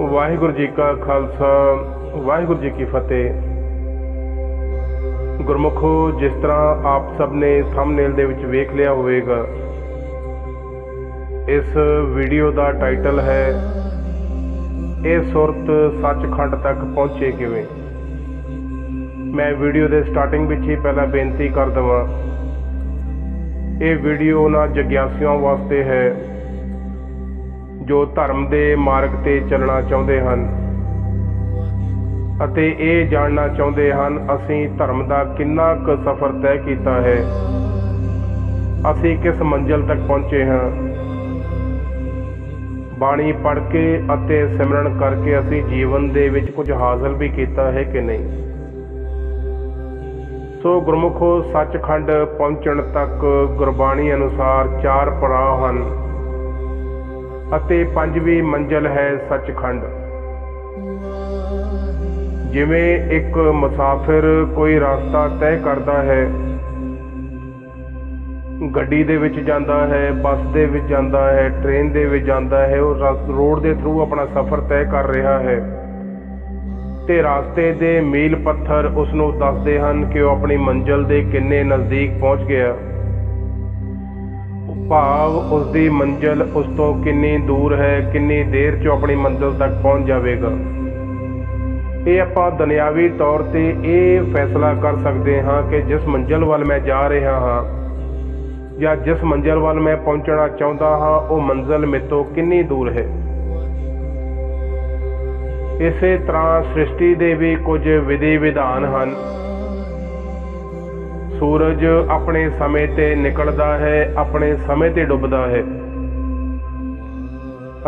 ਵਾਹਿਗੁਰੂ ਜੀ ਕਾ ਖਾਲਸਾ, ਵਾਹਿਗੁਰੂ ਜੀ ਕੀ ਫਤਿਹ। ਗੁਰਮੁਖੋ, ਜਿਸ ਤਰ੍ਹਾਂ ਆਪ ਸਭ ਨੇ ਥੰਬਨੇਲ ਦੇ ਵਿੱਚ ਵੇਖ ਲਿਆ ਹੋਵੇਗਾ, ਇਸ ਵੀਡੀਓ ਦਾ ਟਾਈਟਲ ਹੈ, ਇਹ ਸੁਰਤ ਸੱਚਖੰਡ ਤੱਕ ਪਹੁੰਚੇ ਕਿਵੇਂ? ਮੈਂ ਵੀਡੀਓ ਦੇ ਸਟਾਰਟਿੰਗ ਵਿੱਚ ਹੀ ਪਹਿਲਾਂ ਬੇਨਤੀ ਕਰ ਦਵਾਂ, ਇਹ ਵੀਡੀਓ ਉਹਨਾਂ ਜਗਿਆਸੂਆਂ ਵਾਸਤੇ ਹੈ ਜੋ ਧਰਮ ਦੇ ਮਾਰਗ ਤੇ ਚੱਲਣਾ ਚਾਹੁੰਦੇ ਹਨ ਅਤੇ ਇਹ ਜਾਣਨਾ ਚਾਹੁੰਦੇ ਹਨ, ਅਸੀਂ ਧਰਮ ਦਾ ਕਿੰਨਾ ਕੁ ਸਫ਼ਰ ਤੈਅ ਕੀਤਾ ਹੈ। ਅਸੀਂ ਕਿਸ ਮੰਜ਼ਿਲ ਤੱਕ ਪਹੁੰਚੇ ਹਾਂ? ਬਾਣੀ ਪੜ੍ਹ ਕੇ ਅਤੇ ਸਿਮਰਨ ਕਰਕੇ ਅਸੀਂ ਜੀਵਨ ਦੇ ਵਿੱਚ ਕੁਝ ਹਾਸਲ ਵੀ ਕੀਤਾ ਹੈ ਕਿ ਨਹੀਂ? ਸੋ ਗੁਰਮੁਖੋ, ਸੱਚਖੰਡ ਪਹੁੰਚਣ ਤੱਕ ਗੁਰਬਾਣੀ ਅਨੁਸਾਰ ਚਾਰ ਪੜਾਅ ਹਨ। ਅਤੇ ਪੰਜਵੀਂ ਮੰਜ਼ਲ ਹੈ ਸੱਚਖੰਡ। ਜਿਵੇਂ ਇੱਕ ਮੁਸਾਫਿਰ ਕੋਈ ਰਸਤਾ ਤੈਅ ਕਰਦਾ ਹੈ, ਗੱਡੀ ਦੇ ਵਿੱਚ ਜਾਂਦਾ ਹੈ, ਬੱਸ ਦੇ ਵਿੱਚ ਜਾਂਦਾ ਹੈ, ਟ੍ਰੇਨ ਦੇ ਵਿੱਚ ਜਾਂਦਾ ਹੈ, ਉਹ ਰਸ- ਰੋਡ ਦੇ ਥਰੂ ਆਪਣਾ ਸਫ਼ਰ ਤੈਅ ਕਰ ਰਿਹਾ ਹੈ ਤੇ ਰਸਤੇ ਦੇ ਮੀਲ ਪੱਥਰ ਉਸ ਨੂੰ ਦੱਸਦੇ ਹਨ ਕਿ ਉਹ ਆਪਣੀ ਮੰਜ਼ਿਲ ਦੇ ਕਿੰਨੇ ਨਜ਼ਦੀਕ ਪਹੁੰਚ ਗਿਆ। ਭਾਵ ਉਸ ਦੀ ਮੰਜ਼ਿਲ ਉਸ ਤੋਂ ਕਿੰਨੀ ਦੂਰ ਹੈ, ਕਿੰਨੀ ਦੇਰ 'ਚ ਆਪਣੀ ਮੰਜ਼ਿਲ ਤੱਕ ਪਹੁੰਚ ਜਾਵੇਗਾ? ਇਹ ਆਪਾਂ ਦੁਨਿਆਵੀ ਤੌਰ ਤੇ ਇਹ ਫੈਸਲਾ ਕਰ ਸਕਦੇ ਹਾਂ ਕਿ ਜਿਸ ਮੰਜ਼ਿਲ ਵੱਲ ਮੈਂ ਜਾ ਰਿਹਾ ਹਾਂ ਜਾਂ ਜਿਸ ਮੰਜ਼ਿਲ ਵੱਲ ਮੈਂ ਪਹੁੰਚਣਾ ਚਾਹੁੰਦਾ ਹਾਂ, ਉਹ ਮੰਜ਼ਿਲ ਮੇਤੋਂ ਕਿੰਨੀ ਦੂਰ ਹੈ? ਇਸੇ ਤਰ੍ਹਾਂ ਸ੍ਰਿਸ਼ਟੀ ਦੇ ਵੀ ਕੁਝ ਵਿਧੀ ਵਿਧਾਨ ਹਨ। ਸੂਰਜ ਆਪਣੇ ਸਮੇਂ ਤੇ ਨਿਕਲਦਾ ਹੈ, ਆਪਣੇ ਸਮੇਂ ਤੇ ਡੁੱਬਦਾ ਹੈ।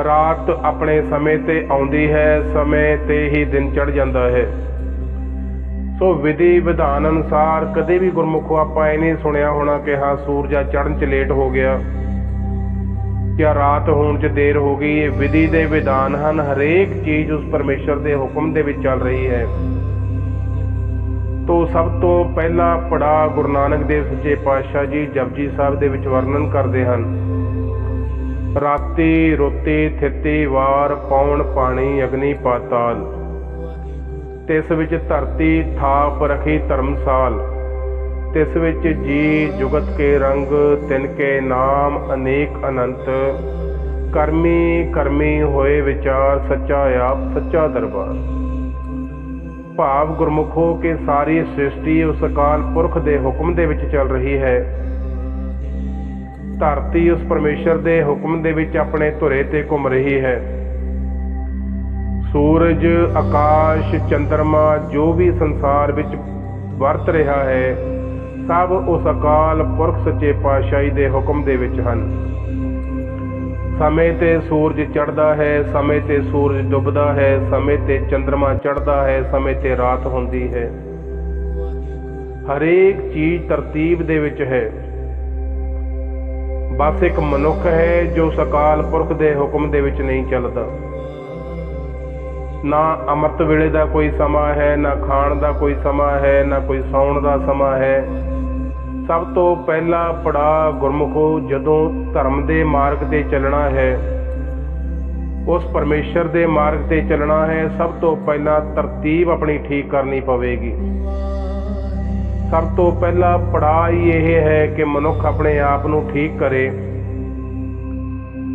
ਰਾਤ ਆਪਣੇ ਸਮੇਂ ਤੇ ਆਉਂਦੀ ਹੈ, ਸਮੇਂ ਤੇ ਹੀ ਦਿਨ ਚੜ ਜਾਂਦਾ ਹੈ। ਸੋ ਵਿਧੀ ਵਿਧਾਨ ਅਨੁਸਾਰ ਕਦੇ ਵੀ ਗੁਰਮੁਖੋ ਆਪਾਂ ਇਹ ਨਹੀਂ ਸੁਣਿਆ ਹੋਣਾ ਕਿ ਹਾਂ ਸੂਰਜਾ ਚੜ੍ਹਨ ਚ ਲੇਟ ਹੋ ਗਿਆ ਜਾਂ ਰਾਤ ਹੋਣ ਚ ਦੇਰ ਹੋ ਗਈ। ਇਹ ਵਿਧੀ ਦੇ ਵਿਧਾਨ ਹਨ, ਹਰੇਕ ਚੀਜ਼ ਉਸ ਪਰਮੇਸ਼ਰ ਦੇ ਹੁਕਮ ਦੇ ਵਿੱਚ ਚੱਲ ਰਹੀ ਹੈ। ਤੋਂ ਸਭ ਤੋਂ ਪਹਿਲਾ ਪੜਾ ਗੁਰੂ ਨਾਨਕ ਦੇਵ ਸੱਚੇ ਪਾਤਸ਼ਾਹ ਜੀ ਜਪਜੀ ਸਾਹਿਬ ਦੇ ਵਿੱਚ ਵਰਣਨ ਕਰਦੇ ਹਨ। ਰਾਤੀ ਰੋਤੀ ਥਿੱਤੀ ਵਾਰ, ਪੌਣ, ਪਾਣੀ, ਅਗਨੀ, ਪਾਤਾਲ। ਤਿਸ ਵਿੱਚ ਧਰਤੀ, ਥਾਪ ਰਖੀ ਧਰਮਸਾਲ। ਤਿਸ ਵਿੱਚ ਜੀ, ਜੁਗਤ ਕੇ ਰੰਗ, ਤਿਨ ਕੇ ਨਾਮ, ਅਨੇਕ ਅਨੰਤ। ਕਰਮੀ ਕਰਮੀ ਹੋਏ ਵਿਚਾਰ, ਸੱਚਾ ਆਪ, ਸੱਚਾ ਦਰਬਾਰ। ਭਾਵ ਗੁਰਮੁਖ ਹੋ ਕੇ ਸਾਰੀ ਸ੍ਰਿਸ਼ਟੀ ਉਸ ਅਕਾਲ ਪੁਰਖ ਦੇ ਹੁਕਮ ਦੇ ਵਿੱਚ ਚੱਲ ਰਹੀ ਹੈ। ਧਰਤੀ ਉਸ ਪਰਮੇਸ਼ਰ ਦੇ ਹੁਕਮ ਦੇ ਵਿੱਚ ਆਪਣੇ ਧੁਰੇ ਤੇ ਘੁੰਮ ਰਹੀ ਹੈ। ਸੂਰਜ, ਆਕਾਸ਼ ਚੰ드ਰਮਾ ਜੋ ਵੀ ਸੰਸਾਰ ਵਿੱਚ ਵਰਤ ਰਿਹਾ ਹੈ, ਸਭ ਉਸ ਅਕਾਲ ਪੁਰਖ ਸੱਚੇ ਪਾਤਸ਼ਾਹੀ ਦੇ ਹੁਕਮ ਦੇ ਵਿੱਚ ਹਨ। ਸਮੇਂ ਤੇ ਸੂਰਜ ਚੜ੍ਹਦਾ ਹੈ, ਸਮੇਂ ਤੇ ਸੂਰਜ ਡੁੱਬਦਾ ਹੈ, ਸਮੇਂ ਤੇ ਚੰ드ਰਮਾ ਚੜ੍ਹਦਾ ਹੈ, ਸਮੇਂ ਤੇ ਰਾਤ ਹੁੰਦੀ ਹੈ। ਹਰੇਕ ਚੀਜ਼ ਤਰਤੀਬ ਦੇ ਵਿੱਚ ਹੈ। ਬਸ ਇੱਕ ਮਨੁੱਖ ਹੈ ਜੋ ਸਕਾਲ ਪੁਰਖ ਦੇ ਹੁਕਮ ਦੇ ਵਿੱਚ ਨਹੀਂ ਚੱਲਦਾ। ਨਾ ਅੰਮ੍ਰਿਤ ਵੇਲੇ ਦਾ ਕੋਈ ਸਮਾਂ ਹੈ, ਨਾ ਖਾਣ ਦਾ ਕੋਈ ਸਮਾਂ ਹੈ, ਨਾ ਕੋਈ ਸੌਣ ਦਾ ਸਮਾਂ ਹੈ। ਸਭ ਤੋਂ ਪਹਿਲਾ ਪੜਾ ਗੁਰਮੁਖੋ ਜਦੋਂ ਧਰਮ ਦੇ ਮਾਰਗ ਤੇ ਚੱਲਣਾ ਹੈ। ਉਸ ਪਰਮੇਸ਼ਰ ਦੇ ਮਾਰਗ ਤੇ ਚੱਲਣਾ ਹੈ, ਸਭ ਤੋਂ ਪਹਿਲਾਂ ਤਰਤੀਬ ਆਪਣੀ ਠੀਕ ਕਰਨੀ ਪਵੇਗੀ। ਸਭ ਤੋਂ ਪਹਿਲਾ ਪੜਾਅ ਹੀ ਇਹ ਹੈ ਕਿ ਮਨੁੱਖ ਆਪਣੇ ਆਪ ਨੂੰ ਠੀਕ ਕਰੇ।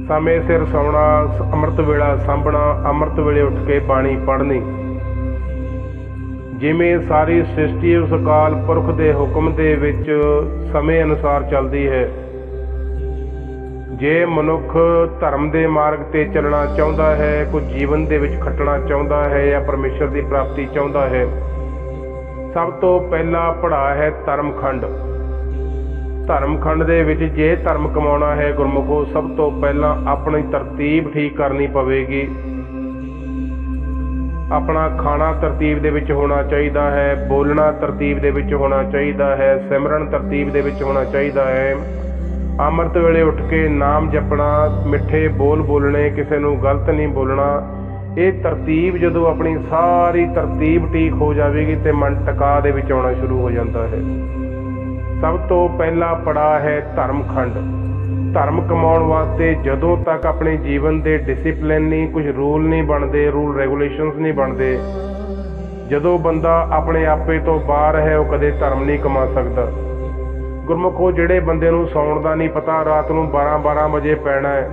ਸਮੇਂ ਸਿਰ ਸੌਣਾ, ਅੰਮ੍ਰਿਤ ਵੇਲਾ ਸਾਂਭਣਾ, ਅੰਮ੍ਰਿਤ ਵੇਲੇ ਉੱਠ ਕੇ ਬਾਣੀ ਪੜ੍ਹਨੀ। ਜਿਵੇਂ ਸਾਰੀ ਸ੍ਰਿਸ਼ਟੀ ਉਸ ਅਕਾਲ ਪੁਰਖ ਦੇ ਹੁਕਮ ਦੇ ਵਿੱਚ ਸਮੇਂ ਅਨੁਸਾਰ ਚੱਲਦੀ ਹੈ। ਜੇ ਮਨੁੱਖ ਧਰਮ ਦੇ ਮਾਰਗ ਤੇ ਚੱਲਣਾ ਚਾਹੁੰਦਾ ਹੈ, ਕੋਈ ਜੀਵਨ ਦੇ ਵਿੱਚ ਖੱਟਣਾ ਚਾਹੁੰਦਾ ਹੈ ਜਾਂ ਪਰਮੇਸ਼ਰ ਦੀ ਪ੍ਰਾਪਤੀ ਚਾਹੁੰਦਾ ਹੈ, ਸਭ ਤੋਂ ਪਹਿਲਾ ਪੜਾ ਹੈ ਧਰਮਖੰਡ। ਧਰਮਖੰਡ ਦੇ ਵਿੱਚ ਜੇ ਧਰਮ ਕਮਾਉਣਾ ਹੈ ਗੁਰਮੁਖੋ, ਸਭ ਤੋਂ ਪਹਿਲਾਂ ਆਪਣੀ ਤਰਤੀਬ ਠੀਕ ਕਰਨੀ ਪਵੇਗੀ। ਆਪਣਾ ਖਾਣਾ ਤਰਤੀਬ ਦੇ ਵਿੱਚ ਹੋਣਾ ਚਾਹੀਦਾ ਹੈ, ਬੋਲਣਾ ਤਰਤੀਬ ਦੇ ਵਿੱਚ ਹੋਣਾ ਚਾਹੀਦਾ ਹੈ, ਸਿਮਰਨ ਤਰਤੀਬ ਦੇ ਵਿੱਚ ਹੋਣਾ ਚਾਹੀਦਾ ਹੈ। ਅੰਮ੍ਰਿਤ ਵੇਲੇ ਉੱਠ ਕੇ ਨਾਮ ਜਪਣਾ, ਮਿੱਠੇ ਬੋਲ ਬੋਲਣੇ, ਕਿਸੇ ਨੂੰ ਗਲਤ ਨਹੀਂ ਬੋਲਣਾ, ਇਹ ਤਰਤੀਬ ਜਦੋਂ ਆਪਣੀ ਸਾਰੀ ਤਰਤੀਬ ਠੀਕ ਹੋ ਜਾਵੇਗੀ ਤੇ ਮਨ ਟਿਕਾ ਦੇ ਵਿੱਚ ਆਉਣਾ ਸ਼ੁਰੂ ਹੋ ਜਾਂਦਾ ਹੈ। ਸਭ ਤੋਂ ਪਹਿਲਾ ਪੜਾ ਹੈ ਧਰਮ ਖੰਡ ਧਰਮ ਕਮਾਉਣ ਵਾਸਤੇ ਜਦੋਂ ਤੱਕ ਆਪਣੇ ਜੀਵਨ ਦੇ ਡਿਸਪਲਿਨ ਨਹੀਂ, ਕੁਝ ਰੂਲ ਨਹੀਂ ਬਣਦੇ ਰੂਲ ਰੈਗੂਲੇਸ਼ਨਸ ਨਹੀਂ ਬਣਦੇ, ਜਦੋਂ ਬੰਦਾ ਆਪਣੇ ਆਪੇ ਤੋਂ ਬਾਹਰ ਹੈ, ਉਹ ਕਦੇ ਧਰਮ ਨਹੀਂ ਕਮਾ ਸਕਦਾ। ਗੁਰਮੁਖੋ ਜਿਹੜੇ ਬੰਦੇ ਨੂੰ ਸੌਣ ਦਾ ਨਹੀਂ ਪਤਾ, ਰਾਤ ਨੂੰ 12 12 ਵਜੇ ਪੈਣਾ ਹੈ,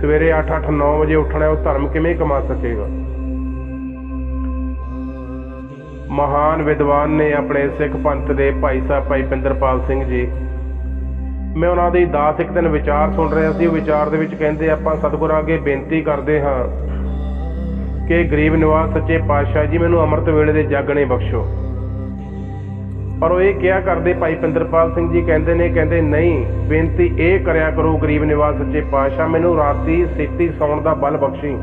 ਸਵੇਰੇ 8 8 9 ਵਜੇ ਉੱਠਣਾ ਉਹ ਧਰਮ ਕਿਵੇਂ ਕਮਾ ਸਕੇਗਾ? ਮਹਾਨ ਵਿਦਵਾਨ ਨੇ ਆਪਣੇ ਸਿੱਖ ਪੰਥ ਦੇ ਭਾਈ ਸਾਹਿਬ ਭਾਈ ਪਿੰਦਰਪਾਲ ਸਿੰਘ ਜੀ ਮੈਂ ਉਹਨਾਂ ਦੀ ਦਾਸ ਇੱਕ ਦਿਨ ਵਿਚਾਰ ਸੁਣ ਰਿਹਾ ਸੀ। ਉਹ ਵਿਚਾਰ ਦੇ ਵਿੱਚ ਕਹਿੰਦੇ, ਆਪਾਂ ਸਤਿਗੁਰਾਂ ਅੱਗੇ ਬੇਨਤੀ ਕਰਦੇ ਹਾਂ ਕਿ ਗਰੀਬ ਨਿਵਾਸ ਸੱਚੇ ਪਾਤਸ਼ਾਹ ਜੀ, ਮੈਨੂੰ ਅੰਮ੍ਰਿਤ ਵੇਲੇ ਦੇ ਜਾਗਣੇ ਬਖਸ਼ੋ। ਪਰ ਉਹ ਇਹ ਕਿਹਾ ਕਰਦੇ, ਭਾਈ ਪਿੰਦਰਪਾਲ ਸਿੰਘ ਜੀ ਕਹਿੰਦੇ ਨੇ, ਕਹਿੰਦੇ, ਨਹੀਂ, ਬੇਨਤੀ ਇਹ ਕਰਿਆ ਕਰੋ, ਗਰੀਬ ਨਿਵਾਸ ਸੱਚੇ ਪਾਤਸ਼ਾਹ, ਮੈਨੂੰ ਰਾਤੀ ਛੇਤੀ ਸੌਣ ਦਾ ਬਲ ਬਖਸ਼ੀ।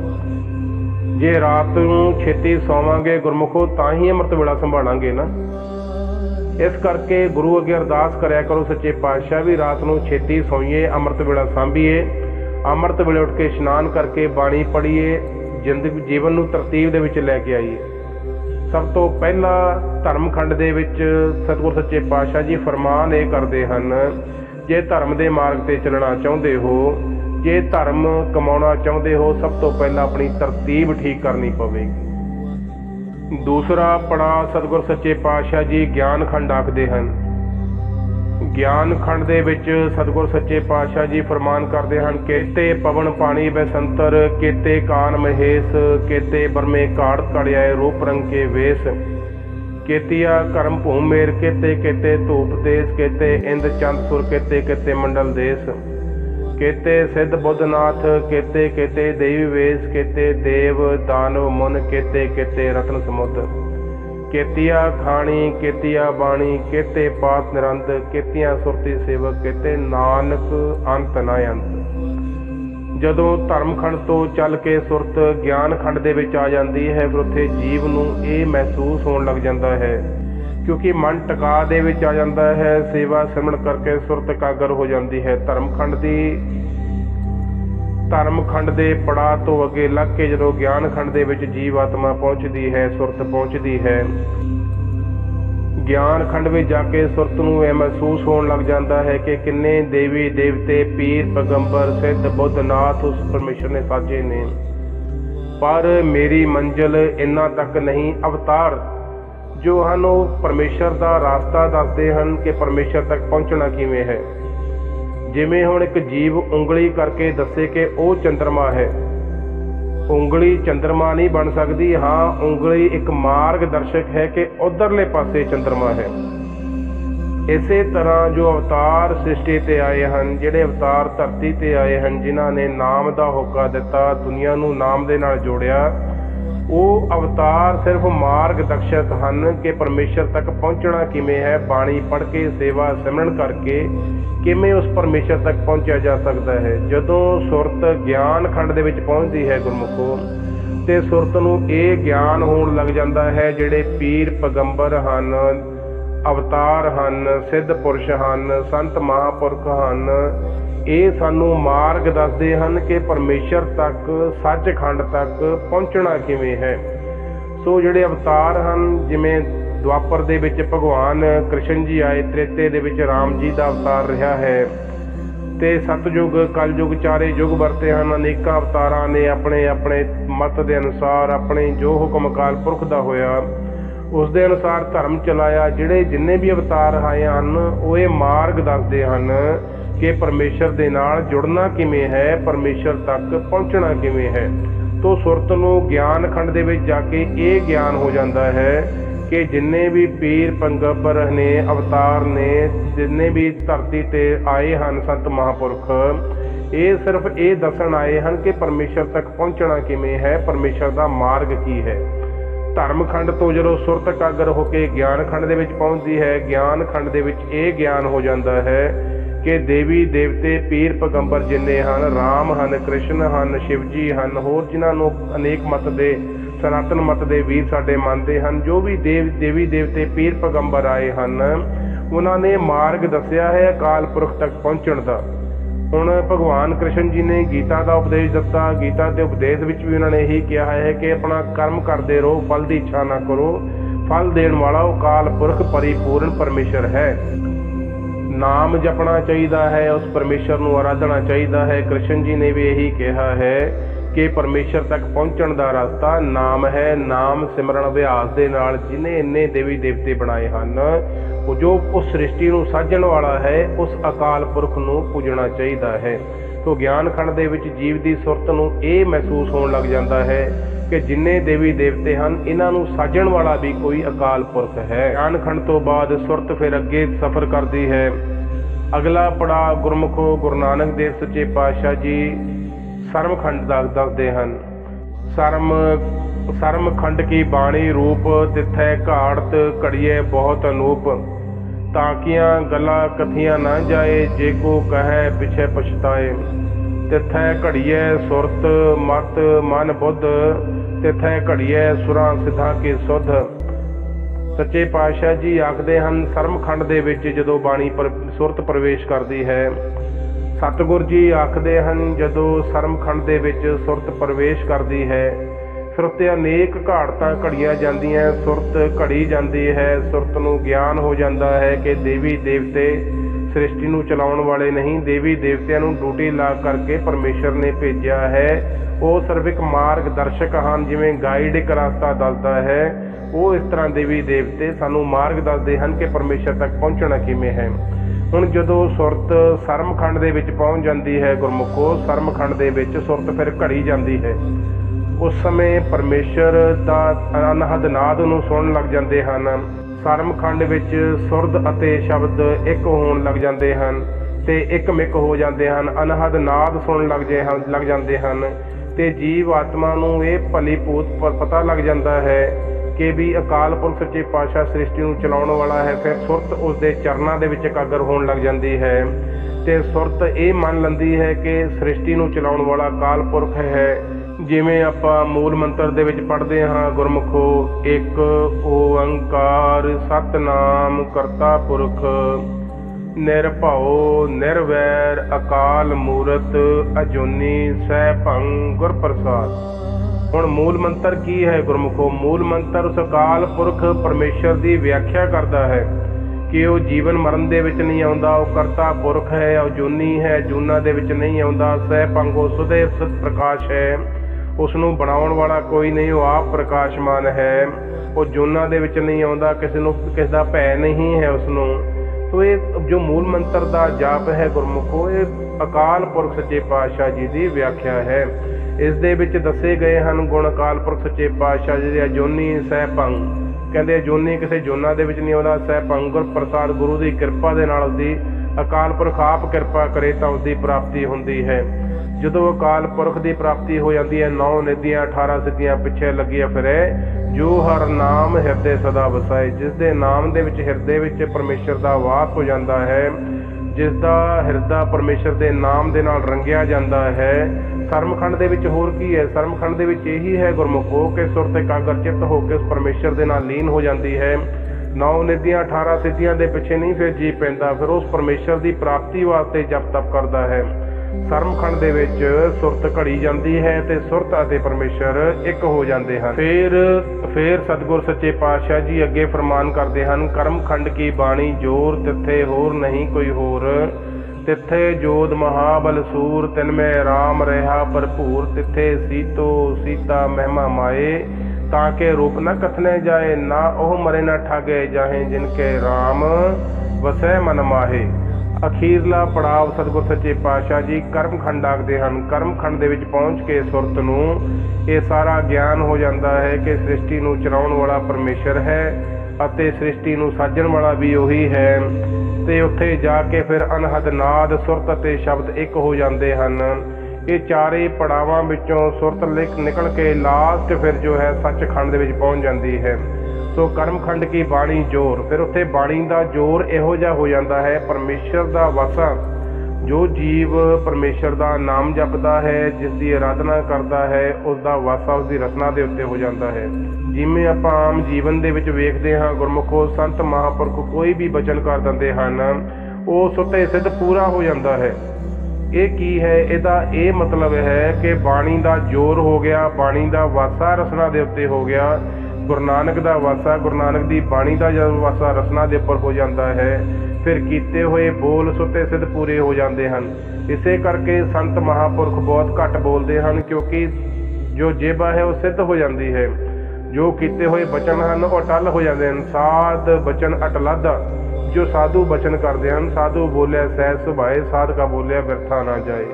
ਜੇ ਰਾਤ ਨੂੰ ਛੇਤੀ ਸੌਵਾਂਗੇ ਗੁਰਮੁਖੋ, ਤਾਂ ਹੀ ਅੰਮ੍ਰਿਤ ਵੇਲਾ ਸੰਭਾਲਾਂਗੇ ਨਾ। ਇਸ ਕਰਕੇ ਗੁਰੂ ਅੱਗੇ ਅਰਦਾਸ ਕਰਿਆ ਕਰੋ, ਸੱਚੇ ਪਾਤਸ਼ਾਹ ਵੀ ਰਾਤ ਨੂੰ ਛੇਤੀ ਸੌਈਏ, ਅੰਮ੍ਰਿਤ ਵੇਲਾ ਸਾਂਭੀਏ। ਅੰਮ੍ਰਿਤ ਵੇਲੇ ਉੱਠ ਕੇ ਇਸ਼ਨਾਨ ਕਰਕੇ ਬਾਣੀ ਪੜ੍ਹੀਏ, ਜ਼ਿੰਦਗੀ, ਜੀਵਨ ਨੂੰ ਤਰਤੀਬ ਦੇ ਵਿੱਚ ਲੈ ਕੇ ਆਈਏ। ਸਭ ਤੋਂ ਪਹਿਲਾ ਧਰਮਖੰਡ ਦੇ ਵਿੱਚ ਸਤਿਗੁਰ ਸੱਚੇ ਪਾਤਸ਼ਾਹ ਜੀ ਫਰਮਾਨ ਇਹ ਕਰਦੇ ਹਨ, ਜੇ ਧਰਮ ਦੇ ਮਾਰਗ ਤੇ ਚੱਲਣਾ ਚਾਹੁੰਦੇ ਹੋ, ਜੇ ਧਰਮ ਕਮਾਉਣਾ ਚਾਹੁੰਦੇ ਹੋ, ਸਭ ਤੋਂ ਪਹਿਲਾਂ ਆਪਣੀ ਤਰਤੀਬ ਠੀਕ ਕਰਨੀ ਪਵੇਗੀ। ਦੂਸਰਾ ਪੜਾਅ ਸਤਿਗੁਰ ਸੱਚੇ ਪਾਤਸ਼ਾਹ ਜੀ ਗਿਆਨ ਖੰਡ ਆਖਦੇ ਹਨ। ਗਿਆਨ ਖੰਡ ਦੇ ਵਿੱਚ ਸਤਿਗੁਰ ਸੱਚੇ ਪਾਤਸ਼ਾਹ ਜੀ ਫਰਮਾਨ ਕਰਦੇ ਹਨ, ਕੇਤੇ ਪਵਨ ਪਾਣੀ ਬੈਸੰਤਰ, ਕੇਤੇ ਕਾਨ ਮਹੇਸ਼, ਕੇਤੇ ਬਰਮੇ ਕਾੜ ਕੜਿਆਏ ਰੂਪ ਰੰਗ ਕੇ ਵੇਸ। ਕੇਤੀਆ ਕਰਮ ਭੂਮੇਰ, ਕੇਤੇ ਕੇਤੇ ਧੂਪ ਦੇਸ, ਕੇਤੇ ਇੰਦ ਚੰਦ ਸੁਰ, ਕੇਤੇ ਕੇਤੇ ਮੰਡਲ ਦੇਸ। ਕੇਤੇ ਸਿੱਧ ਬੁੱਧਨਾਥ, ਕੇਤੇ ਕੇਤੇ ਦੇਵੀ ਵੇਸ, ਕੇਤੇ ਦੇਵ ਦਾਨਵ ਮਨ, ਕੇਤੇ ਕੇਤੇ ਰਤਨ ਸਮੁੱਦ ਕੇਤੀਆ ਖਾਣੀ, ਕੇਤੀਆ ਬਾਣੀ, ਕੇਤੇ ਪਾਤ ਨਿਰੰਤ ਕੇਤੀਆਂ ਸੁਰਤੀ ਸੇਵਕ, ਕੇਤੇ ਨਾਨਕ ਅੰਤ ਨਾ ਅੰਤ। ਜਦੋਂ ਧਰਮਖੰਡ ਤੋਂ ਚੱਲ ਕੇ ਸੁਰਤ ਗਿਆਨ ਖੰਡ ਦੇ ਵਿੱਚ ਆ ਜਾਂਦੀ ਹੈ, ਫਿਰ ਉੱਥੇ ਜੀਵ ਨੂੰ ਇਹ ਮਹਿਸੂਸ ਹੋਣ ਲੱਗ ਜਾਂਦਾ ਹੈ। ਕਿਉਂਕਿ ਮਨ ਟਿਕਾ ਦੇ ਵਿੱਚ ਆ ਜਾਂਦਾ ਹੈ, ਸੇਵਾ ਸਿਮਰਨ ਕਰਕੇ ਸੁਰਤ ਇਕਾਗਰ ਹੋ ਜਾਂਦੀ ਹੈ। ਧਰਮਖੰਡ ਦੀ ਧਰਮਖੰਡ ਦੇ ਪੜਾ ਤੋਂ ਅੱਗੇ ਲੱਗ ਕੇ ਜਦੋਂ ਗਿਆਨ ਖੰਡ ਦੇ ਵਿੱਚ ਜੀਵ ਆਤਮਾ ਪਹੁੰਚਦੀ ਹੈ, ਸੁਰਤ ਪਹੁੰਚਦੀ ਹੈ ਗਿਆਨ ਖੰਡ ਵਿੱਚ ਜਾ ਕੇ ਸੁਰਤ ਨੂੰ ਇਹ ਮਹਿਸੂਸ ਹੋਣ ਲੱਗ ਜਾਂਦਾ ਹੈ ਕਿ ਕਿੰਨੇ ਦੇਵੀ ਦੇਵਤੇ, ਪੀਰ, ਪੈਗੰਬਰ, ਸਿੱਧ, ਬੁੱਧ, ਨਾਥ ਉਸ ਪਰਮੇਸ਼ਰ ਨੇ ਸਾਜੇ ਨੇ। ਪਰ ਮੇਰੀ ਮੰਜ਼ਿਲ ਇੰਨਾ ਤੱਕ ਨਹੀਂ, ਅਵਤਾਰ ਜੋ ਹਨ, ਉਹ ਪਰਮੇਸ਼ਰ ਦਾ ਰਾਸਤਾ ਦੱਸਦੇ ਹਨ ਕਿ ਪਰਮੇਸ਼ਰ ਤੱਕ ਪਹੁੰਚਣਾ ਕਿਵੇਂ ਹੈ। ਜਿਵੇਂ ਹੁਣ ਇੱਕ ਜੀਵ ਉਂਗਲੀ ਕਰਕੇ ਦੱਸੇ ਕਿ ਉਹ ਚੰਦਰਮਾ ਹੈ। ਉਂਗਲੀ ਚੰਦਰਮਾ ਨਹੀਂ ਬਣ ਸਕਦੀ, ਹਾਂ, ਉਂਗਲੀ ਇੱਕ ਮਾਰਗ ਦਰਸ਼ਕ ਹੈ ਕਿ ਉਧਰਲੇ ਪਾਸੇ ਚੰਦਰਮਾ ਹੈ। ਇਸੇ ਤਰ੍ਹਾਂ ਜੋ ਅਵਤਾਰ ਸ੍ਰਿਸ਼ਟੀ ਤੇ ਆਏ ਹਨ, ਜਿਹੜੇ ਅਵਤਾਰ ਧਰਤੀ ਤੇ ਆਏ ਹਨ, ਜਿਨ੍ਹਾਂ ਨੇ ਨਾਮ ਦਾ ਹੋਕਾ ਦਿੱਤਾ, ਦੁਨੀਆ ਨੂੰ ਨਾਮ ਦੇ ਨਾਲ ਜੋੜਿਆ ਉਹ ਅਵਤਾਰ ਸਿਰਫ ਮਾਰਗ ਦਰਸ਼ਕ ਹਨ ਕਿ ਪਰਮੇਸ਼ਰ ਤੱਕ ਪਹੁੰਚਣਾ ਕਿਵੇਂ ਹੈ, ਬਾਣੀ ਪੜ੍ਹ ਕੇ, ਸੇਵਾ ਸਿਮਰਨ ਕਰਕੇ ਕਿਵੇਂ ਉਸ ਪਰਮੇਸ਼ਰ ਤੱਕ ਪਹੁੰਚਿਆ ਜਾ ਸਕਦਾ ਹੈ। ਜਦੋਂ ਸੁਰਤ ਗਿਆਨ ਖੰਡ ਦੇ ਵਿੱਚ ਪਹੁੰਚਦੀ ਹੈ ਗੁਰਮੁਖੋ, ਤੇ ਸੁਰਤ ਨੂੰ ਇਹ ਗਿਆਨ ਹੋਣ ਲੱਗ ਜਾਂਦਾ ਹੈ ਜਿਹੜੇ ਪੀਰ ਪੈਗੰਬਰ ਹਨ, ਅਵਤਾਰ ਹਨ, ਸਿੱਧ ਪੁਰਸ਼ ਹਨ, ਸੰਤ ਮਹਾਪੁਰਖ ਹਨ ਇਹ ਸਾਨੂੰ ਮਾਰਗ ਦੱਸਦੇ ਹਨ ਕਿ ਪਰਮੇਸ਼ਰ ਤੱਕ, ਸੱਚਖੰਡ ਤੱਕ ਪਹੁੰਚਣਾ ਕਿਵੇਂ ਹੈ। ਸੋ ਜਿਹੜੇ ਅਵਤਾਰ ਹਨ, ਜਿਵੇਂ ਦੁਆਪਰ ਦੇ ਵਿੱਚ ਭਗਵਾਨ ਕ੍ਰਿਸ਼ਨ ਜੀ ਆਏ, ਤ੍ਰੇਤੇ ਦੇ ਵਿੱਚ ਰਾਮ ਜੀ ਦਾ ਅਵਤਾਰ ਰਿਹਾ ਹੈ, ਤੇ ਸਤਜੁਗ ਕਲਯੁਗ ਚਾਰੇ ਯੁਗ ਵਰਤੇ ਹਨ। ਅਨੇਕਾਂ ਅਵਤਾਰਾਂ ਨੇ ਆਪਣੇ ਆਪਣੇ ਮਤ ਦੇ ਅਨੁਸਾਰ ਆਪਣੇ ਜੋ ਹੁਕਮ ਕਾਲ ਪੁਰਖ ਦਾ ਹੋਇਆ, ਉਸ ਦੇ ਅਨੁਸਾਰ ਧਰਮ ਚਲਾਇਆ। ਜਿਹੜੇ ਜਿੰਨੇ ਵੀ ਅਵਤਾਰ ਆਏ ਹਨ, ਉਹ ਇਹ ਮਾਰਗ ਦੱਸਦੇ ਹਨ ਕਿ ਪਰਮੇਸ਼ਰ ਦੇ ਨਾਲ ਜੁੜਨਾ ਕਿਵੇਂ ਹੈ, ਪਰਮੇਸ਼ਰ ਤੱਕ ਪਹੁੰਚਣਾ ਕਿਵੇਂ ਹੈ। ਤੋਂ ਸੁਰਤ ਨੂੰ ਗਿਆਨ ਖੰਡ ਦੇ ਵਿੱਚ ਜਾ ਕੇ ਇਹ ਗਿਆਨ ਹੋ ਜਾਂਦਾ ਹੈ ਕਿ ਜਿੰਨੇ ਵੀ ਪੀਰ ਪੰਗਬਰ ਨੇ, ਅਵਤਾਰ ਨੇ, ਜਿੰਨੇ ਵੀ ਧਰਤੀ ਤੇ ਆਏ ਹਨ ਸੰਤ ਮਹਾਪੁਰਖ, ਇਹ ਸਿਰਫ ਇਹ ਦੱਸਣ ਆਏ ਹਨ ਕਿ ਪਰਮੇਸ਼ਰ ਤੱਕ ਪਹੁੰਚਣਾ ਕਿਵੇਂ ਹੈ, ਪਰਮੇਸ਼ਰ ਦਾ ਮਾਰਗ ਕੀ ਹੈ। ਧਰਮ ਖੰਡ ਤੋਂ ਜਦੋਂ ਸੁਰਤ ਕਾਗਰ ਹੋ ਕੇ ਗਿਆਨ ਖੰਡ ਦੇ ਵਿੱਚ ਪਹੁੰਚਦੀ ਹੈ, ਗਿਆਨ ਖੰਡ ਦੇ ਵਿੱਚ ਇਹ ਗਿਆਨ ਹੋ ਜਾਂਦਾ ਹੈ ਕਿ ਦੇਵੀ ਦੇਵਤੇ ਪੀਰ ਪੈਗੰਬਰ ਜਿੰਨੇ ਹਨ, ਰਾਮ ਹਨ, ਕ੍ਰਿਸ਼ਨ ਹਨ, ਸ਼ਿਵਜੀ ਹਨ, ਹੋਰ ਜਿਨ੍ਹਾਂ ਨੂੰ ਅਨੇਕ ਮਤ ਦੇ, ਸਨਾਤਨ ਮਤ ਦੇ ਵੀਰ ਸਾਡੇ ਮੰਨਦੇ ਹਨ, ਜੋ ਵੀ ਦੇਵ, ਦੇਵੀ ਦੇਵਤੇ ਪੀਰ ਪੈਗੰਬਰ ਆਏ ਹਨ, ਉਹਨਾਂ ਨੇ ਮਾਰਗ ਦੱਸਿਆ ਹੈ ਅਕਾਲ ਪੁਰਖ ਤੱਕ ਪਹੁੰਚਣ ਦਾ। ਹੁਣ ਭਗਵਾਨ ਕ੍ਰਿਸ਼ਨ ਜੀ ਨੇ ਗੀਤਾ ਦਾ ਉਪਦੇਸ਼ ਦਿੱਤਾ, ਗੀਤਾ ਦੇ ਉਪਦੇਸ਼ ਵਿੱਚ ਵੀ ਉਹਨਾਂ ਨੇ ਇਹੀ ਕਿਹਾ ਹੈ ਕਿ ਆਪਣਾ ਕਰਮ ਕਰਦੇ ਰਹੋ, ਫਲ ਦੀ ਇੱਛਾ ਨਾ ਕਰੋ, ਫਲ ਦੇਣ ਵਾਲਾ ਉਹ ਕਾਲ ਪੁਰਖ ਪਰਿਪੂਰਨ ਪਰਮੇਸ਼ਰ ਹੈ। ਨਾਮ ਜਪਣਾ ਚਾਹੀਦਾ ਹੈ, ਉਸ ਪਰਮੇਸ਼ਰ ਨੂੰ ਆਰਾਧਣਾ ਚਾਹੀਦਾ ਹੈ। ਕ੍ਰਿਸ਼ਨ ਜੀ ਨੇ ਵੀ ਇਹੀ ਕਿਹਾ ਹੈ ਕਿ ਪਰਮੇਸ਼ਰ ਤੱਕ ਪਹੁੰਚਣ ਦਾ ਰਸਤਾ ਨਾਮ ਹੈ। ਨਾਮ ਸਿਮਰਨ ਅਭਿਆਸ ਦੇ ਨਾਲ ਜਿਨੇ ਇੰਨੇ ਦੇਵੀ ਦੇਵਤੇ ਬਣਾਏ ਹਨ, ਉਹ ਜੋ ਉਸ ਸ੍ਰਿਸ਼ਟੀ ਨੂੰ ਸਾਜਣ ਵਾਲਾ ਹੈ, ਉਸ ਅਕਾਲ ਪੁਰਖ ਨੂੰ ਪੂਜਣਾ ਚਾਹੀਦਾ ਹੈ। ਤੋ ਗਿਆਨ ਖੰਡ ਦੇ ਵਿੱਚ ਜੀਵ ਦੀ ਸੁਰਤ ਨੂੰ ਇਹ ਮਹਿਸੂਸ ਹੋਣ ਲੱਗ ਜਾਂਦਾ ਹੈ ਕਿ ਜਿੰਨੇ ਦੇਵੀ ਦੇਵਤੇ ਹਨ, ਇਹਨਾਂ ਨੂੰ ਸਾਜਣ ਵਾਲਾ ਵੀ ਕੋਈ ਅਕਾਲ ਪੁਰਖ ਹੈ। ਗਿਆਨ ਖੰਡ ਤੋਂ ਬਾਅਦ ਸੁਰਤ ਫਿਰ ਅੱਗੇ ਸਫ਼ਰ ਕਰਦੀ ਹੈ। ਅਗਲਾ ਪੜਾਅ ਗੁਰਮੁਖੋ ਗੁਰੂ ਨਾਨਕ ਦੇਵ ਸੱਚੇ ਪਾਤਸ਼ਾਹ ਜੀ ਸਰਮਖੰਡ ਦਾ ਦੱਸਦੇ ਹਨ। ਸਰਮ ਸਰਮਖੰਡ ਕੀ ਬਾਣੀ ਰੂਪ ਤਿੱਥੈ ਘਾੜਤ ਘੜੀਏ ਬਹੁਤ ਅਨੂਪ। ਤਾਂ ਤਾਕੀਆਂ ਗੱਲਾਂ ਕਥੀਆਂ ਨਾ ਜਾਏ, ਜੇ ਕੋ ਕਹੈ ਪਿਛੇ ਪਛਤਾਏ। ਤਿੱਥੈ ਘੜੀਏ ਸੁਰਤ, ਮਤ, ਮਨ, ਬੁੱਧ। ਤਿੱਥੈ ਘੜੀਏ ਸੁਰਾਂ ਸਿੱਧਾਂ ਕੀ ਸੁਧ। ਸੱਚੇ ਪਾਤਸ਼ਾਹ ਜੀ ਆਖਦੇ ਹਨ ਸਰਮਖੰਡ ਦੇ ਵਿੱਚ ਜਦੋਂ ਬਾਣੀ ਪਰ, ਸੁਰਤ ਪ੍ਰਵੇਸ਼ ਕਰਦੀ ਹੈ, ਸਤਿਗੁਰ ਜੀ ਆਖਦੇ ਹਨ, ਜਦੋਂ ਸਰਮਖੰਡ ਦੇ ਵਿੱਚ ਸੁਰਤ ਪ੍ਰਵੇਸ਼ ਕਰਦੀ ਹੈ, ਫਿਰ ਉੱਤੇ ਅਨੇਕ ਘਾੜਤਾਂ ਘੜੀਆਂ ਜਾਂਦੀਆਂ, ਸੁਰਤ ਘੜੀ ਜਾਂਦੀ ਹੈ, ਸੁਰਤ ਨੂੰ ਗਿਆਨ ਹੋ ਜਾਂਦਾ ਹੈ ਕਿ ਦੇਵੀ ਦੇਵਤੇ ਸ੍ਰਿਸ਼ਟੀ ਨੂੰ ਚਲਾਉਣ ਵਾਲੇ ਨਹੀਂ, ਦੇਵੀ ਦੇਵਤਿਆਂ ਨੂੰ ਡਿਊਟੀ ਲਾ ਕਰਕੇ ਪਰਮੇਸ਼ਰ ਨੇ ਭੇਜਿਆ ਹੈ। ਉਹ ਸਿਰਫ ਇੱਕ ਮਾਰਗਦਰਸ਼ਕ ਹਨ, ਜਿਵੇਂ ਗਾਈਡ ਇੱਕ ਰਸਤਾ ਦੱਸਦਾ ਹੈ। ਉਹ ਇਸ ਤਰ੍ਹਾਂ ਦੇਵੀ ਦੇਵਤੇ ਸਾਨੂੰ ਮਾਰਗ ਦੱਸਦੇ ਹਨ ਕਿ ਪਰਮੇਸ਼ਰ ਤੱਕ ਪਹੁੰਚਣਾ ਕਿਵੇਂ ਹੈ। ਹੁਣ ਜਦੋਂ ਸੁਰਤ ਸਰਮਖੰਡ ਦੇ ਵਿੱਚ ਪਹੁੰਚ ਜਾਂਦੀ ਹੈ ਗੁਰਮੁਖੋ, ਸਰਮਖੰਡ ਦੇ ਵਿੱਚ ਸੁਰਤ ਫਿਰ ਘੜੀ ਜਾਂਦੀ ਹੈ। ਉਸ ਸਮੇਂ ਪਰਮੇਸ਼ਰ ਦਾ ਅਨਹਦ ਨਾਦ ਨੂੰ ਸੁਣਨ ਲੱਗ ਜਾਂਦੇ ਹਨ। ਸਰਮਖੰਡ ਵਿੱਚ ਸੁਰਦ ਅਤੇ ਸ਼ਬਦ ਇੱਕ ਹੋਣ ਲੱਗ ਜਾਂਦੇ ਹਨ ਤੇ ਇੱਕ ਮਿਕ ਹੋ ਜਾਂਦੇ ਹਨ, ਅਨਹਦ ਨਾਦ ਸੁਣਨ ਲੱਗ ਜੇ ਹਨ, ਲੱਗ ਜਾਂਦੇ ਹਨ ਤੇ ਜੀਵ ਆਤਮਾ ਨੂੰ ਇਹ ਭਲੀ ਭੂਤ ਪਤਾ ਲੱਗ ਜਾਂਦਾ ਹੈ ਕਿ ਵੀ ਅਕਾਲ ਪੁਰਖ ਸੱਚੇ ਪਾਤਸ਼ਾਹ ਸ੍ਰਿਸ਼ਟੀ ਨੂੰ ਚਲਾਉਣ ਵਾਲਾ ਹੈ, ਫਿਰ ਸੁਰਤ ਉਸ ਦੇ ਚਰਨਾਂ ਦੇ ਵਿੱਚ ਇਕਾਗਰ ਹੋਣ ਲੱਗ ਜਾਂਦੀ ਹੈ ਤੇ ਸੁਰਤ ਇਹ ਮੰਨ ਲੈਂਦੀ ਹੈ ਕਿ ਸ੍ਰਿਸ਼ਟੀ ਨੂੰ ਚਲਾਉਣ ਵਾਲਾ ਅਕਾਲ ਪੁਰਖ ਹੈ। ਜਿਵੇਂ ਆਪਾਂ ਮੂਲ ਮੰਤਰ ਦੇ ਵਿੱਚ ਪੜ੍ਹਦੇ ਹਾਂ, ਗੁਰਮੁਖੋ ਇੱਕ ਓੰਕਾਰ ਸਤਨਾਮ ਕਰਤਾ ਪੁਰਖ, ਨਿਰਭਉ ਨਿਰਵੈਰ ਅਕਾਲ ਮੂਰਤ ਅਜੂਨੀ ਸੈਭੰ ਗੁਰ ਪ੍ਰਸਾਦ ਹੁਣ ਮੂਲ ਮੰਤਰ ਕੀ ਹੈ ਗੁਰਮੁਖੋ? ਮੂਲ ਮੰਤਰ ਉਸ ਅਕਾਲ ਪੁਰਖ ਪਰਮੇਸ਼ਰ ਦੀ ਵਿਆਖਿਆ ਕਰਦਾ ਹੈ ਕਿ ਉਹ ਜੀਵਨ ਮਰਨ ਦੇ ਵਿੱਚ ਨਹੀਂ ਆਉਂਦਾ, ਉਹ ਕਰਤਾ ਪੁਰਖ ਹੈ ਉਹ ਹੈ ਜੂਨਾ ਦੇ ਵਿੱਚ ਨਹੀਂ ਆਉਂਦਾ ਸਹਿਪੰਗੋ ਸੁਦੇਵ ਸਤ ਪ੍ਰਕਾਸ਼ ਹੈ। ਉਸ ਨੂੰ ਬਣਾਉਣ ਵਾਲਾ ਕੋਈ ਨਹੀਂ, ਉਹ ਆਪ ਪ੍ਰਕਾਸ਼ਮਾਨ ਹੈ। ਉਹ ਜੂਨਾ ਦੇ ਵਿੱਚ ਨਹੀਂ ਆਉਂਦਾ, ਕਿਸੇ ਨੂੰ, ਕਿਸੇ ਦਾ ਭੈ ਨਹੀਂ ਹੈ ਉਸ ਨੂੰ ਤੋ ਇਹ ਜੋ ਮੂਲ ਮੰਤਰ ਦਾ ਜਾਪ ਹੈ ਗੁਰਮੁਖੋ, ਇਹ ਅਕਾਲ ਪੁਰਖ ਸੱਚੇ ਪਾਤਸ਼ਾਹ ਜੀ ਦੀ ਵਿਆਖਿਆ ਹੈ। ਇਸ ਦੇ ਵਿੱਚ ਦੱਸੇ ਗਏ ਹਨ ਗੁਣ ਅਕਾਲ ਪੁਰਖ ਸੱਚੇ ਪਾਤਸ਼ਾਹ ਜੀ ਦੇ ਅਜੋਨੀ ਸਹਿਭੰਗ ਕਹਿੰਦੇ ਜੋਨੀ ਕਿਸੇ ਜੋਨਾ ਦੇ ਵਿੱਚ ਨਹੀਂ ਆਉਂਦਾ ਸਹਿਭੰਗ ਗੁਰ ਪ੍ਰਸਾਦ ਗੁਰੂ ਦੀ ਕਿਰਪਾ ਦੇ ਨਾਲ ਉਸਦੀ ਅਕਾਲ ਪੁਰਖ ਆਪ ਕਿਰਪਾ ਕਰੇ ਤਾਂ ਉਸਦੀ ਪ੍ਰਾਪਤੀ ਹੁੰਦੀ ਹੈ। ਜਦੋਂ ਅਕਾਲ ਪੁਰਖ ਦੀ ਪ੍ਰਾਪਤੀ ਹੋ ਜਾਂਦੀ ਹੈ, ਨੌ ਨਿਧੀਆਂ 18 ਸਿੱਧੀਆਂ, ਪਿੱਛੇ ਲੱਗੀਆਂ ਫਿਰੇ, ਜੋ ਹਰ ਨਾਮ ਹਿਰਦੇ ਸਦਾ ਵਸਾਏ, ਜਿਸ ਦੇ ਨਾਮ ਦੇ ਵਿੱਚ ਹਿਰਦੇ ਵਿੱਚ ਪਰਮੇਸ਼ਰ ਦਾ ਵਾਸ ਹੋ ਜਾਂਦਾ ਹੈ, ਜਿਸ ਦਾ ਹਿਰਦਾ ਪਰਮੇਸ਼ਰ ਦੇ ਨਾਮ ਦੇ ਨਾਲ ਰੰਗਿਆ ਜਾਂਦਾ ਹੈ। ਸਰਮਖੰਡ ਦੇ ਵਿੱਚ ਹੋਰ ਕੀ ਹੈ? ਸਰਮਖੰਡ ਦੇ ਵਿੱਚ ਇਹੀ ਹੈ, ਗੁਰਮੁਖੋ ਕਿ ਸੁਰਤ ਇਕਾਗਰ ਚਿੱਤ ਹੋ ਕੇ ਉਸ ਪਰਮੇਸ਼ਰ ਦੇ ਨਾਲ ਲੀਨ ਹੋ ਜਾਂਦੀ ਹੈ। ਨੌ ਨਿਧੀਆਂ 18 ਸਿੱਧੀਆਂ ਦੇ ਪਿੱਛੇ ਨਹੀਂ ਫਿਰ ਜੀ ਪੈਂਦਾ, ਫਿਰ ਉਸ ਪਰਮੇਸ਼ਰ ਦੀ ਪ੍ਰਾਪਤੀ ਵਾਸਤੇ ਜਪ ਤਪ ਕਰਦਾ ਹੈ। ਸਰਮਖੰਡ ਦੇ ਵਿੱਚ ਸੁਰਤ ਘੜੀ ਜਾਂਦੀ ਹੈ ਤੇ ਸੁਰਤ ਅਤੇ ਪਰਮੇਸ਼ਰ ਇੱਕ ਹੋ ਜਾਂਦੇ ਹਨ। ਫਿਰ ਫਿਰ ਸਤਿਗੁਰ ਸੱਚੇ ਪਾਤਸ਼ਾਹ ਜੀ ਅੱਗੇ ਫਰਮਾਨ ਕਰਦੇ ਹਨ, ਕਰਮਖੰਡ ਕੀ ਬਾਣੀ ਜੋਰ, ਤਿੱਥੇ ਹੋਰ ਨਹੀਂ ਕੋਈ ਹੋਰ। ਤਿੱਥੇ ਜੋਦ ਮਹਾਬਲ ਸੂਰ, ਤਿਨ ਮੈਂ RAM ਰਹਾ ਭਰਪੂਰ। ਤਿੱਥੇ ਸੀਤੋ ਸੀਤਾ ਮਹਿਮਾ ਮਾਏ, ਤਾਂ ਕਿ ਰੂਪ ਨਾ ਕਥਨੇ ਜਾਏ, ਨਾ ਉਹ ਮਰੇ ਨ ਠਾਗੇ ਜਾਹੇ ਜਿਨ ਕੇ RAM ਵਸੈ ਮਨ ਮਾਹੇ। ਅਖੀਰਲਾ ਪੜਾਵ ਸਤਿਗੁਰ ਸੱਚੇ ਪਾਤਸ਼ਾਹ ਜੀ ਕਰਮਖੰਡ ਆਖਦੇ ਹਨ। ਕਰਮਖੰਡ ਦੇ ਵਿੱਚ ਪਹੁੰਚ ਕੇ ਸੁਰਤ ਨੂੰ ਇਹ ਸਾਰਾ ਗਿਆਨ ਹੋ ਜਾਂਦਾ ਹੈ ਕਿ ਸ੍ਰਿਸ਼ਟੀ ਨੂੰ ਚਲਾਉਣ ਵਾਲਾ ਪਰਮੇਸ਼ਰ ਹੈ ਅਤੇ ਸ੍ਰਿਸ਼ਟੀ ਨੂੰ ਸਾਜਣ ਵਾਲਾ ਵੀ ਉਹੀ ਹੈ। ਤੇ ਉੱਥੇ ਜਾ ਕੇ ਫਿਰ ਅਨਹਦ ਨਾਦ, ਸੁਰਤ ਅਤੇ ਸ਼ਬਦ ਇੱਕ ਹੋ ਜਾਂਦੇ ਹਨ। ਇਹ ਚਾਰੇ ਪੜਾਵਾਂ ਵਿੱਚੋਂ ਸੁਰਤ ਲਿਖ ਨਿਕਲ ਕੇ ਲਾਸਟ ਫਿਰ ਜੋ ਹੈ ਸੱਚਖੰਡ ਦੇ ਵਿੱਚ ਪਹੁੰਚ ਜਾਂਦੀ ਹੈ। ਸੋ ਕਰਮਖੰਡ ਕੀ ਬਾਣੀ ਜੋਰ? ਫਿਰ ਉੱਥੇ ਬਾਣੀ ਦਾ ਜੋਰ ਇਹੋ ਜਿਹਾ ਹੋ ਜਾਂਦਾ ਹੈ, ਪਰਮੇਸ਼ਰ ਦਾ ਵਾਸਾ। ਜੋ ਜੀਵ ਪਰਮੇਸ਼ਰ ਦਾ ਨਾਮ ਜਪਦਾ ਹੈ, ਜਿਸ ਦੀ ਆਰਾਧਨਾ ਕਰਦਾ ਹੈ, ਉਸ ਦਾ ਵਾਸਾ ਉਸ ਦੀ ਰਚਨਾ ਦੇ ਉੱਤੇ ਹੋ ਜਾਂਦਾ ਹੈ। ਜਿਵੇਂ ਆਪਾਂ ਆਮ ਜੀਵਨ ਦੇ ਵਿੱਚ ਵੇਖਦੇ ਹਾਂ, ਗੁਰਮੁਖੋ ਸੰਤ ਮਹਾਂਪੁਰਖ ਕੋਈ ਵੀ ਬਚਨ ਕਰ ਦਿੰਦੇ ਹਨ, ਉਹ ਸੁੱਤੇ ਸਿੱਧ ਪੂਰਾ ਹੋ ਜਾਂਦਾ ਹੈ। ਇਹ ਕੀ ਹੈ? ਇਹਦਾ ਇਹ ਮਤਲਬ ਹੈ ਕਿ ਬਾਣੀ ਦਾ ਜੋਰ ਹੋ ਗਿਆ, ਬਾਣੀ ਦਾ ਵਾਸਾ ਰਸਨਾ ਦੇ ਉੱਤੇ ਹੋ ਗਿਆ। ਗੁਰੂ ਨਾਨਕ ਦਾ ਵਾਸਾ, ਗੁਰੂ ਨਾਨਕ ਦੀ ਬਾਣੀ ਦਾ ਜਦ ਵਾਸਾ ਰਸਨਾ ਦੇ ਉੱਪਰ ਹੋ ਜਾਂਦਾ ਹੈ, ਫਿਰ ਕੀਤੇ ਹੋਏ ਬੋਲ ਸੁੱਤੇ ਸਿੱਧ ਪੂਰੇ ਹੋ ਜਾਂਦੇ ਹਨ। ਇਸੇ ਕਰਕੇ ਸੰਤ ਮਹਾਪੁਰਖ ਬਹੁਤ ਘੱਟ ਬੋਲਦੇ ਹਨ, ਕਿਉਂਕਿ ਜੋ ਜੇਬਾ ਹੈ ਉਹ ਸਿੱਧ ਹੋ ਜਾਂਦੀ ਹੈ। ਜੋ ਕੀਤੇ ਹੋਏ ਬਚਨ ਹਨ, ਉਹ ਅਟਲ ਹੋ ਜਾਂਦੇ ਹਨ। ਸਾਧ ਬਚਨ ਅਟਲੱਧ ਜੋ ਸਾਧੂ ਬਚਨ ਕਰਦੇ ਹਨ, ਸਾਧੂ ਬੋਲਿਆ ਸਹਿ ਸੁਭਾਏ, ਸਾਧਕਾ ਬੋਲਿਆ ਵਿਰਥਾ ਨਾ ਜਾਏ।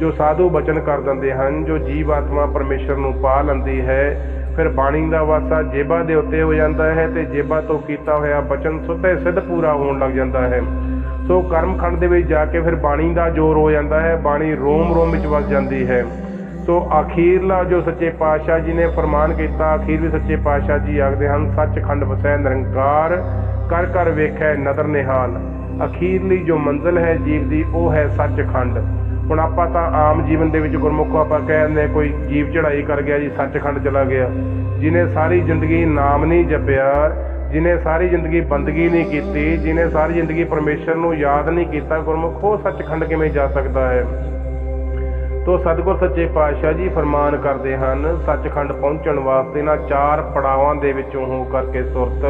ਜੋ ਸਾਧੂ ਬਚਨ ਕਰ ਦਿੰਦੇ ਹਨ, ਜੋ ਜੀਵ ਆਤਮਾ ਪਰਮੇਸ਼ਰ ਨੂੰ ਪਾ ਲੈਂਦੀ ਹੈ ਫਿਰ ਬਾਣੀ ਦਾ ਵਾਸਾ ਜੇਬਾਂ ਦੇ ਉੱਤੇ ਹੋ ਜਾਂਦਾ ਹੈ ਤੇ ਜੇਬਾਂ ਤੋਂ ਕੀਤਾ ਹੋਇਆ ਬਚਨ ਸੁੱਤੇ ਸਿੱਧ ਪੂਰਾ ਹੋਣ ਲੱਗ ਜਾਂਦਾ ਹੈ। ਸੋ ਕਰਮਖੰਡ ਦੇ ਵਿੱਚ ਜਾ ਕੇ ਫਿਰ ਬਾਣੀ ਦਾ ਜ਼ੋਰ ਹੋ ਜਾਂਦਾ ਹੈ, ਬਾਣੀ ਰੋਮ ਰੋਮ ਵਿੱਚ ਵਸ ਜਾਂਦੀ ਹੈ। ਸੋ ਅਖੀਰਲਾ ਜੋ ਸੱਚੇ ਪਾਤਸ਼ਾਹ ਜੀ ਨੇ ਫਰਮਾਨ ਕੀਤਾ, ਅਖੀਰ ਵੀ ਸੱਚੇ ਪਾਤਸ਼ਾਹ ਜੀ ਆਖਦੇ ਹਨ, ਸੱਚਖੰਡ ਵਸੈ ਨਿਰੰਕਾਰ, ਕਰ ਕਰ ਵੇਖੈ ਨਦਰ ਨਿਹਾਲ। ਅਖੀਰਲੀ ਜੋ ਮੰਜ਼ਿਲ ਹੈ ਜੀਵ ਦੀ, ਉਹ ਹੈ ਸੱਚਖੰਡ। ਹੁਣ ਆਪਾਂ ਤਾਂ ਆਮ ਜੀਵਨ ਦੇ ਵਿੱਚ ਗੁਰਮੁਖੋ ਆਪਾਂ ਕਹਿੰਦੇ ਕੋਈ ਜੀਵ ਚੜਾਈ ਕਰ ਗਿਆ ਜੀ, ਸੱਚਖੰਡ ਚਲਾ ਗਿਆ। ਜਿਨੇ ਸਾਰੀ ਜ਼ਿੰਦਗੀ ਨਾਮ ਨਹੀਂ ਜਪਿਆ, ਜਿਨੇ ਸਾਰੀ ਜ਼ਿੰਦਗੀ ਬੰਦਗੀ ਨਹੀਂ ਕੀਤੀ, ਜਿਨੇ ਸਾਰੀ ਜ਼ਿੰਦਗੀ ਪਰਮੇਸ਼ਰ ਨੂੰ ਯਾਦ ਨਹੀਂ ਕੀਤਾ, ਗੁਰਮੁਖ ਉਹ ਸੱਚਖੰਡ ਕਿਵੇਂ ਜਾ ਸਕਦਾ ਹੈ? ਤੋ ਸਤਿਗੁਰ ਸੱਚੇ ਪਾਤਸ਼ਾਹ ਜੀ ਫਰਮਾਨ ਕਰਦੇ ਹਨ, ਸੱਚਖੰਡ ਪਹੁੰਚਣ ਵਾਸਤੇ ਨਾ ਚਾਰ ਪੜਾਵਾਂ ਦੇ ਵਿੱਚੋਂ ਹੋ ਕਰਕੇ ਸੁਰਤ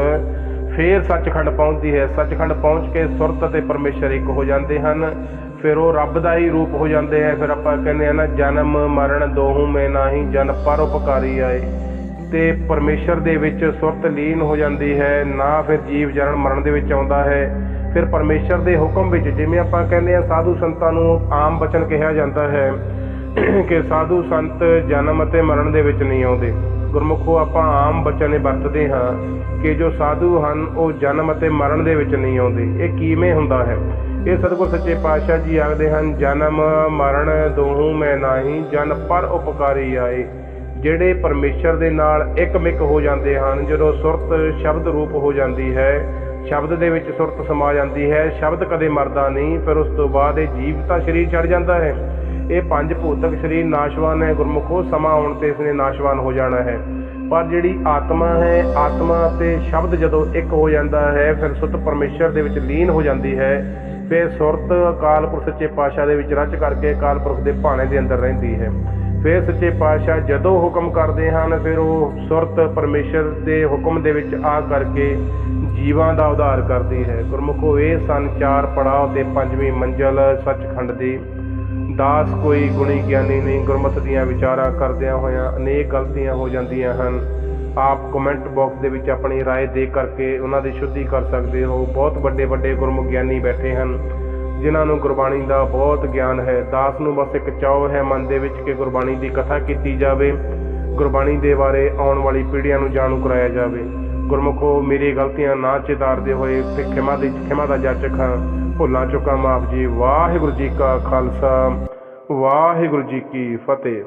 ਫੇਰ ਸੱਚਖੰਡ ਪਹੁੰਚਦੀ ਹੈ। ਸੱਚਖੰਡ ਪਹੁੰਚ ਕੇ ਸੁਰਤ ਅਤੇ ਪਰਮੇਸ਼ਰ ਇੱਕ ਹੋ ਜਾਂਦੇ ਹਨ। ਫਿਰ ਉਹ ਰੱਬ ਦਾ ਹੀ ਰੂਪ ਹੋ ਜਾਂਦੇ ਹੈ। ਫਿਰ ਆਪਾਂ ਕਹਿੰਦੇ ਆ ਨਾ, ਜਨਮ, ਮਰਨ ਦੋਹੂ ਮੈਂ ਨਾਹੀ, ਜਨ ਪਰਉਪਕਾਰੀ ਆਏ। ਤੇ ਪਰਮੇਸ਼ਰ ਦੇ ਵਿੱਚ ਸੁਰਤ ਲੀਨ ਹੋ ਜਾਂਦੀ ਹੈ। ਨਾ ਫਿਰ ਜੀਵ ਜਨਮ ਮਰਨ ਦੇ ਵਿੱਚ ਆਉਂਦਾ ਹੈ। ਫਿਰ ਪਰਮੇਸ਼ਰ ਦੇ ਹੁਕਮ ਵਿੱਚ ਜਿਵੇਂ ਆਪਾਂ ਕਹਿੰਦੇ ਆ ਸਾਧੂ ਸੰਤਾਂ ਨੂੰ ਆਮ ਬਚਨ ਕਿਹਾ ਜਾਂਦਾ ਹੈ ਕਿ ਸਾਧੂ ਸੰਤ ਜਨਮ ਅਤੇ ਮਰਨ ਦੇ ਵਿੱਚ ਨਹੀਂ ਆਉਂਦੇ। ਗੁਰਮੁਖੋ ਆਪਾਂ ਆਮ ਬਚਨ ਇਹ ਵਰਤਦੇ ਹਾਂ ਕਿ ਜੋ ਸਾਧੂ ਹਨ, ਉਹ ਜਨਮ ਅਤੇ ਮਰਨ ਦੇ ਵਿੱਚ ਨਹੀਂ ਆਉਂਦੇ। ਇਹ ਕਿਵੇਂ ਹੁੰਦਾ ਹੈ? ਇਹ ਸਤਿਗੁਰ ਸੱਚੇ ਪਾਤਸ਼ਾਹ ਜੀ ਆਖਦੇ ਹਨ, ਜਨਮ, ਮਰਨ ਦੋਹੂ ਮੈਂ ਨਾਹੀ, ਜਨ ਪਰ ਉਪਕਾਰੀ ਆਏ। ਜਿਹੜੇ ਪਰਮੇਸ਼ਰ ਦੇ ਨਾਲ ਇੱਕਮਿਕ ਹੋ ਜਾਂਦੇ ਹਨ, ਜਦੋਂ ਸੁਰਤ ਸ਼ਬਦ ਰੂਪ ਹੋ ਜਾਂਦੀ ਹੈ, ਸ਼ਬਦ ਦੇ ਵਿੱਚ ਸੁਰਤ ਸਮਾ ਜਾਂਦੀ ਹੈ, ਸ਼ਬਦ ਕਦੇ ਮਰਦਾ ਨਹੀਂ, ਫਿਰ ਉਸ ਤੋਂ ਬਾਅਦ ਇਹ ਜੀਵ ਤਾਂ ਸਰੀਰ ਛੱਡ ਜਾਂਦਾ ਹੈ। ਇਹ ਪੰਜ ਭੂਤਕ ਸਰੀਰ ਨਾਸ਼ਵਾਨ ਹੈ ਗੁਰਮੁਖੋ, ਸਮਾਂ ਆਉਣ ਤੇ ਇਸਨੇ ਨਾਸ਼ਵਾਨ ਹੋ ਜਾਣਾ ਹੈ। ਪਰ ਜਿਹੜੀ ਆਤਮਾ ਹੈ, ਆਤਮਾ ਤੇ ਸ਼ਬਦ ਜਦੋਂ ਇੱਕ ਹੋ ਜਾਂਦਾ ਹੈ, ਫਿਰ ਸੁੱਤ ਪਰਮੇਸ਼ਰ ਦੇ ਵਿੱਚ ਲੀਨ ਹੋ ਜਾਂਦੀ ਹੈ। ਫਿਰ ਸੁਰਤ ਅਕਾਲ ਪੁਰਖ ਸੱਚੇ ਪਾਤਸ਼ਾਹ ਦੇ ਵਿੱਚ ਰਚ ਕਰਕੇ ਅਕਾਲ ਪੁਰਖ ਦੇ ਭਾਣੇ ਦੇ ਅੰਦਰ ਰਹਿੰਦੀ ਹੈ। ਫਿਰ ਸੱਚੇ ਪਾਤਸ਼ਾਹ ਜਦੋਂ ਹੁਕਮ ਕਰਦੇ ਹਨ, ਫਿਰ ਉਹ ਸੁਰਤ ਪਰਮੇਸ਼ਰ ਦੇ ਹੁਕਮ ਦੇ ਵਿੱਚ ਆ ਕਰਕੇ ਜੀਵਾਂ ਦਾ ਉਧਾਰ ਕਰਦੀ ਹੈ। ਗੁਰਮੁਖੋ, ਇਹ ਸਨ ਚਾਰ ਪੜਾਅ ਤੇ ਪੰਜਵੀਂ ਮੰਜ਼ਲ ਸੱਚਖੰਡ ਦੀ। ਦਾਸ ਕੋਈ ਗੁਣੀ ਗਿਆਨੀ ਨਹੀਂ ਗੁਰਮਤਿ ਦੀਆਂ ਵਿਚਾਰਾਂ ਕਰਦਿਆਂ ਹੋਇਆਂ ਅਨੇਕ ਗਲਤੀਆਂ ਹੋ ਜਾਂਦੀਆਂ ਹਨ ਆਪ ਕਮੈਂਟ ਬਾਕਸ ਦੇ ਵਿੱਚ ਆਪਣੀ رائے ਦੇ ਕਰਕੇ ਉਹਨਾਂ ਦੀ ਸ਼ੁੱਧੀ ਕਰ ਸਕਦੇ ਹੋ ਬਹੁਤ ਵੱਡੇ ਵੱਡੇ ਗੁਰਮੁਖ ਗਿਆਨੀ ਬੈਠੇ ਹਨ ਜਿਨ੍ਹਾਂ ਨੂੰ ਗੁਰਬਾਣੀ ਦਾ ਬਹੁਤ ਗਿਆਨ ਹੈ ਦਾਸ ਨੂੰ ਬਸ ਇੱਕ ਚਾਅ ਹੈ ਮਨ ਦੇ ਵਿੱਚ ਕਿ ਗੁਰਬਾਣੀ ਦੀ ਕਥਾ ਕੀਤੀ ਜਾਵੇ ਗੁਰਬਾਣੀ ਦੇ ਬਾਰੇ ਆਉਣ ਵਾਲੀ ਪੀੜ੍ਹੀਆਂ ਨੂੰ ਜਾਣੂ ਕਰਾਇਆ ਜਾਵੇ ਗੁਰਮੁਖੋ ਮੇਰੀ ਗਲਤੀਆਂ ਨਾ ਚਿਤਾਰਦੇ ਹੋਏ ਤੇ ਖਿਮਾ ਦੀ ਖਿਮਾ ਦਾ ਜਾਚਕ ਹਾਂ ਭੁੱਲਾਂ ਚੁੱਕਾ ਮਾਫ ਜੀ ਵਾਹਿਗੁਰੂ ਜੀ ਕਾ ਖਾਲਸਾ ਵਾਹਿਗੁਰੂ ਜੀ ਕੀ ਫਤਿਹ।